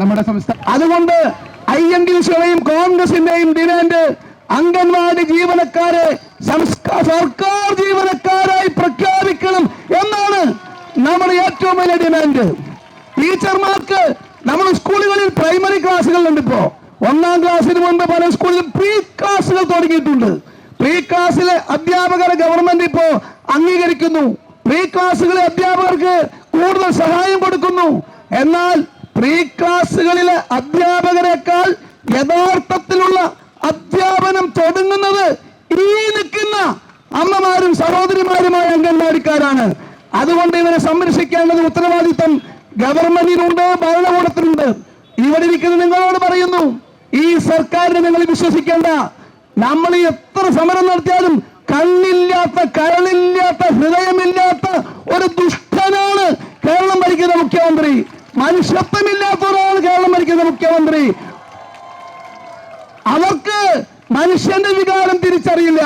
നമ്മുടെ സംസ്ഥാനം അതുകൊണ്ട് ഐ എൻ ഡി സിയുടെയും കോൺഗ്രസിന്റെയും ഡിമാൻഡ് അംഗൻവാടി ജീവനക്കാരെ സർക്കാർ ജീവനക്കാരായി പ്രഖ്യാപിക്കണം എന്നാണ് നമ്മുടെ ഏറ്റവും വലിയ ഡിമാൻഡ്. ടീച്ചർമാർക്ക് നമ്മൾ സ്കൂളുകളിൽ പ്രൈമറി ക്ലാസ്സുകളുണ്ട് ഇപ്പോ. ഒന്നാം ക്ലാസ്സിന് മുൻപ് പല സ്കൂളിലും പ്രീ ക്ലാസ്സുകൾ തുടങ്ങിയിട്ടുണ്ട്. പ്രീ ക്ലാസ്സിലെ അധ്യാപകരെ ഗവൺമെന്റ് ഇപ്പോ അംഗീകരിക്കുന്നു. പ്രീ ക്ലാസ്സുകളെ അധ്യാപകർക്ക് കൂടുതൽ സഹായം കൊടുക്കുന്നു. എന്നാൽ പ്രീ ക്ലാസ്സുകളിലെ അധ്യാപകരെക്കാൾ യഥാർത്ഥത്തിലുള്ള അധ്യാപനം തുടങ്ങുന്നത് ഈ നിൽക്കുന്ന അമ്മമാരും സഹോദരിമാരുമായ അംഗൻവാടിക്കാരാണ്. അതുകൊണ്ട് ഇവരെ സംരക്ഷിക്കേണ്ടത് ഉത്തരവാദിത്തം ഗവൺമെന്റിനുണ്ട് ഭരണകൂടത്തിനുണ്ട്. ഇവിടെ ഇരിക്കുന്ന നിങ്ങളോട് പറയുന്നു ഈ സർക്കാരിനെ നിങ്ങൾ വിശ്വസിക്കേണ്ട. നമ്മൾ എത്ര സമരം നടത്തിയാലും കണ്ണില്ലാത്ത കരളില്ലാത്ത ഹൃദയമില്ലാത്ത ഒരു ദുഷ്ടനാണ് കേരളം ഭരിക്കുന്ന മുഖ്യമന്ത്രി. മനുഷ്യത്വമില്ലാത്ത ഒരാൾ കേരളം ഭരിക്കുന്ന മുഖ്യമന്ത്രി. അവർക്ക് മനുഷ്യന്റെ വികാരം തിരിച്ചറിയില്ല.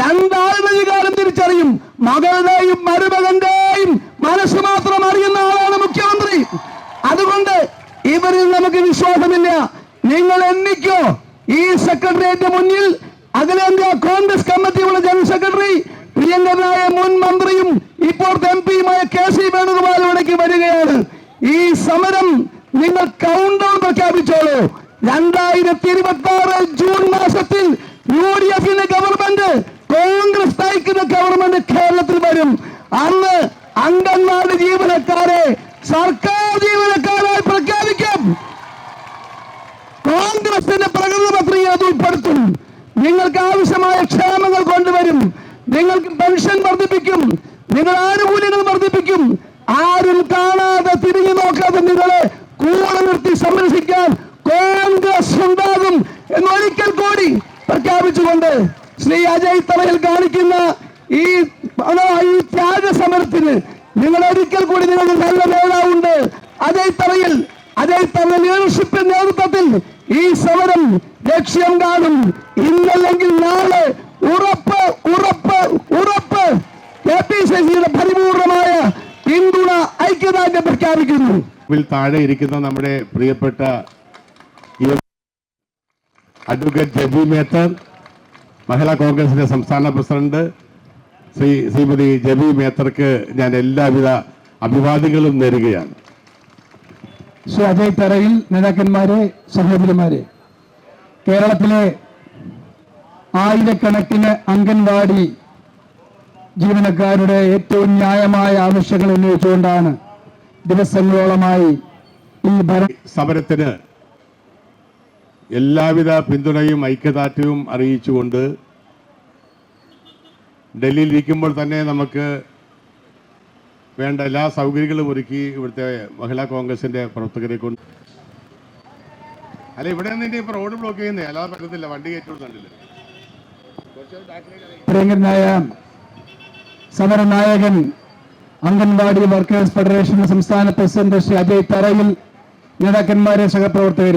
രണ്ടാളുടെ വികാരം തിരിച്ചറിയും. മകളുടെയും മരുമകന്റെയും മനസ്സ് മാത്രം അറിയുന്ന ആളാണ് മുഖ്യമന്ത്രി. അതുകൊണ്ട് ഇവരിൽ നമുക്ക് വിശ്വാസമില്ല. നിങ്ങൾ എന്നിക്കോ ഈ സെക്രട്ടേറിയറ്റ് മുന്നിൽ അഖിലേന്ത്യാ കോൺഗ്രസ് കമ്മിറ്റിയുടെ ജനറൽ സെക്രട്ടറി പ്രിയങ്കരനായ മുൻ മന്ത്രിയും ഇപ്പോഴത്തെ എം പിയുമായ കെ സി വേണുഗോപാൽ ഇവിടേക്ക് വരികയാണ് ഈ സമരം നിങ്ങൾ കൗണ്ട് ഡൗൺ പ്രഖ്യാപിച്ചോളൂ രണ്ടായിരത്തി ഇരുപത്തി ആറ് ജൂൺ മാസത്തിൽ യു ഡി എഫിന്റെ ഗവൺമെന്റ് കോൺഗ്രസ് നയിക്കുന്ന ഗവൺമെന്റ് കേരളത്തിൽ വരും. അന്ന് അംഗൻവാടി ജീവനക്കാരെ സർക്കാർ ജീവനക്കാരായി പ്രഖ്യാപിക്കും. കോൺഗ്രസിന്റെ പ്രകടന പത്രിക അത് ഉൾപ്പെടുത്തും. നിങ്ങൾക്ക് ആവശ്യമായ ക്ഷേമങ്ങൾ കൊണ്ടുവരും. നിങ്ങൾക്ക് പെൻഷൻ വർദ്ധിപ്പിക്കും. നിങ്ങൾ ആനുകൂല്യങ്ങൾ വർദ്ധിപ്പിക്കും. ആരും കാണാതെ തിരിഞ്ഞു നോക്കാതെ നിങ്ങളെ കൂടെ നിർത്തി സംരക്ഷിക്കാൻ കോൺഗ്രസ് എന്ന് ഒരിക്കൽ കൂടി പ്രഖ്യാപിച്ചുകൊണ്ട് ശ്രീ അജയ് തറയിൽ കാണിക്കുന്ന ഈ ഈ ത്യാഗ സമരത്തിന് നിങ്ങൾ ഒരിക്കൽ കൂടി നിങ്ങൾക്ക് നല്ല നേതാവുണ്ട്. അജയ് തറയിൽ അജയ് തറ ലീഡർഷിപ്പ് നേതൃത്വത്തിൽ ഈ സമരം ലക്ഷ്യം കാണും. ഇന്നല്ലെങ്കിൽ നാളെ ഉറപ്പ് ഉറപ്പ് ഉറപ്പ് കെ പി സി സിയുടെ പരിപൂർണമായ പിന്തുണ ഐക്യദാർഢ്യം പ്രഖ്യാപിക്കുന്നു. താഴെ ഇരിക്കുന്ന നമ്മുടെ പ്രിയപ്പെട്ട അഡ്വക്കേറ്റ് ജബി മേത്തർ മഹിളാ കോൺഗ്രസിന്റെ സംസ്ഥാന പ്രസിഡന്റ് ശ്രീ ശ്രീമതി ജബി മേത്തർക്ക് ഞാൻ എല്ലാവിധ അഭിവാദ്യങ്ങളും നേരുകയാണ്. ശ്രീ അജയ് തറയിൽ നേതാക്കന്മാരെ സഹോദരിമാരെ കേരളത്തിലെ ആയിരക്കണക്കിന് അംഗൻവാടി ജീവനക്കാരുടെ ഏറ്റവും ന്യായമായ ആവശ്യങ്ങൾ ഉന്നയിച്ചുകൊണ്ടാണ് ദിവസങ്ങളോളമായി ഈ സമരത്തിന് എല്ലാവിധ പിന്തുണയും ഐക്യദാർഢ്യവും അറിയിച്ചുകൊണ്ട് ഡൽഹിയിൽ ഇരിക്കുമ്പോൾ തന്നെ നമുക്ക് വേണ്ട എല്ലാ സൗകര്യങ്ങളും ഒരുക്കി ഇവിടുത്തെ മഹിളാ കോൺഗ്രസിന്റെ പ്രവർത്തകരെ കൊണ്ട്. അല്ല ഇവിടെ നിന്ന് ഇപ്പൊ റോഡ് ബ്ലോക്ക് ചെയ്യുന്നേ? അല്ലാതെ പറ്റത്തില്ല വണ്ടി കയറ്റുന്നുണ്ടല്ലോ പ്രിയങ്കരനായ സമരനായകൻ അംഗൻവാടി വർക്കേഴ്സ് ഫെഡറേഷൻ സംസ്ഥാന പ്രസിഡന്റ് ശ്രീ അജയ് തറയിൽ നേതാക്കന്മാരെ സഹപ്രവർത്തകരെ